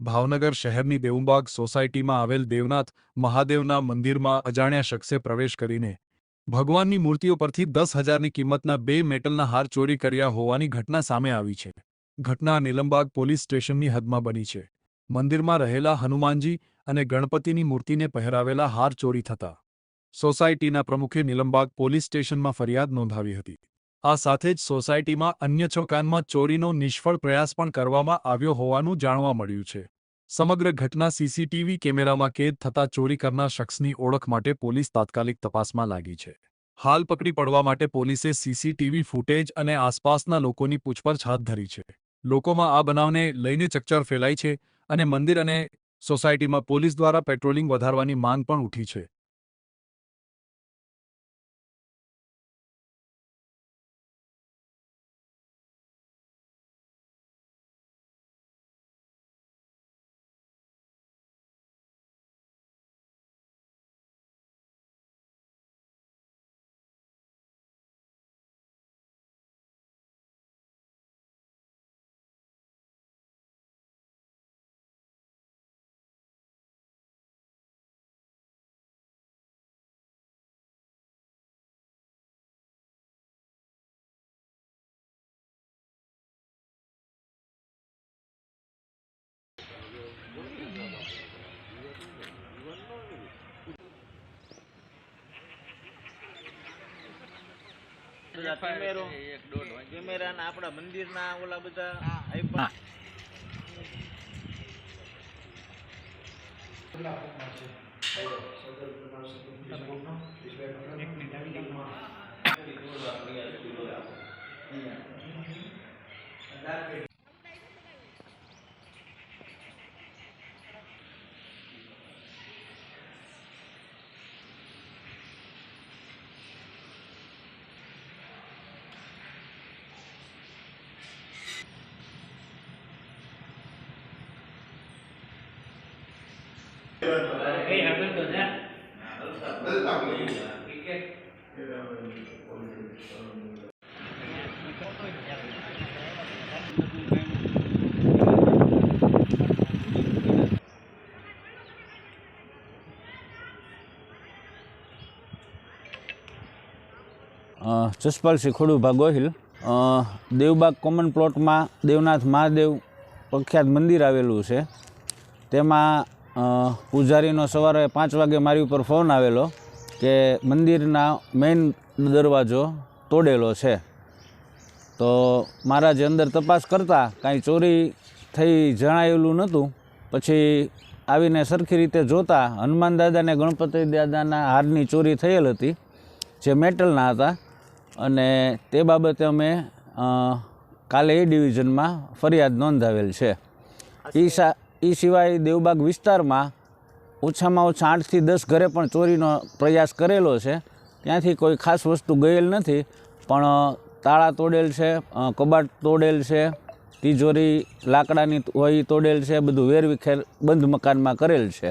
ભાવનગર શહેરની દેવુંબાગ સોસાયટીમાં આવેલ દેવનાથ મહાદેવના મંદિરમાં અજાણ્યા શખ્સે પ્રવેશ કરીને ભગવાનની મૂર્તિઓ પરથી દસ હજારની કિંમતના બે મેટલના હાર ચોરી કર્યા હોવાની ઘટના સામે આવી છે. ઘટના નીલમબાગ પોલીસ સ્ટેશનની હદમાં બની છે. મંદિરમાં રહેલા હનુમાનજી અને ગણપતિની મૂર્તિને પહેરાવેલા હાર ચોરી થતા સોસાયટીના પ્રમુખે નીલમબાગ પોલીસ સ્ટેશનમાં ફરિયાદ નોંધાવી હતી. આ સાથે જ સોસાયટીમાં અન્ય ચોકાનમાં ચોરીનો નિષ્ફળ પ્રયાસ પણ કરવામાં આવ્યો હોવાનું જાણવા મળ્યું છે. સમગ્ર ઘટના સીસીટીવી કેમેરામાં કેદ થતા ચોરી કરનાર શખ્સની ઓળખ માટે પોલીસ તાત્કાલિક તપાસમાં લાગી છે. હાલ પકડી પડવા માટે પોલીસે સીસીટીવી ફૂટેજ અને આસપાસના લોકોની પૂછપરછ હાથ ધરી છે. લોકોમાં આ બનાવને લઈને ચકચાર ફેલાઈ છે અને મંદિર અને સોસાયટીમાં પોલીસ દ્વારા પેટ્રોલિંગ વધારવાની માંગ પણ ઉઠી છે. બધા કેમેરો કેમેરા ના આપણા મંદિરના ઓલા બધા આપ્યા અ, જસપાલસિંહ ખોડુભા ગોહિલ દેવબાગ કોમન પ્લોટમાં દેવનાથ મહાદેવ પ્રખ્યાત મંદિર આવેલું છે. તેમાં પૂજારીનો સવારે પાંચ વાગે મારી ઉપર ફોન આવેલો કે મંદિરના મેઇન દરવાજો તોડેલો છે. તો મારા જે અંદર તપાસ કરતાં કાંઈ ચોરી થઈ જણાયેલું નહોતું. પછી આવીને સરખી રીતે જોતા હનુમાન દાદા અને ગણપતિ દાદાના હારની ચોરી થયેલ હતી જે મેટલના હતા. અને તે બાબતે અમે કાલે એ ડિવિઝનમાં ફરિયાદ નોંધાવેલ છે. એ સા એ સિવાય દેવબાગ વિસ્તારમાં ઓછામાં ઓછા આઠથી દસ ઘરે પણ ચોરીનો પ્રયાસ કરેલો છે. ત્યાંથી કોઈ ખાસ વસ્તુ ગયેલ નથી, પણ તાળા તોડેલ છે કબાટ તોડેલ છે, તિજોરી લાકડાની હોય તોડેલ છે, બધું વેરવિખેર બંધ મકાનમાં કરેલ છે.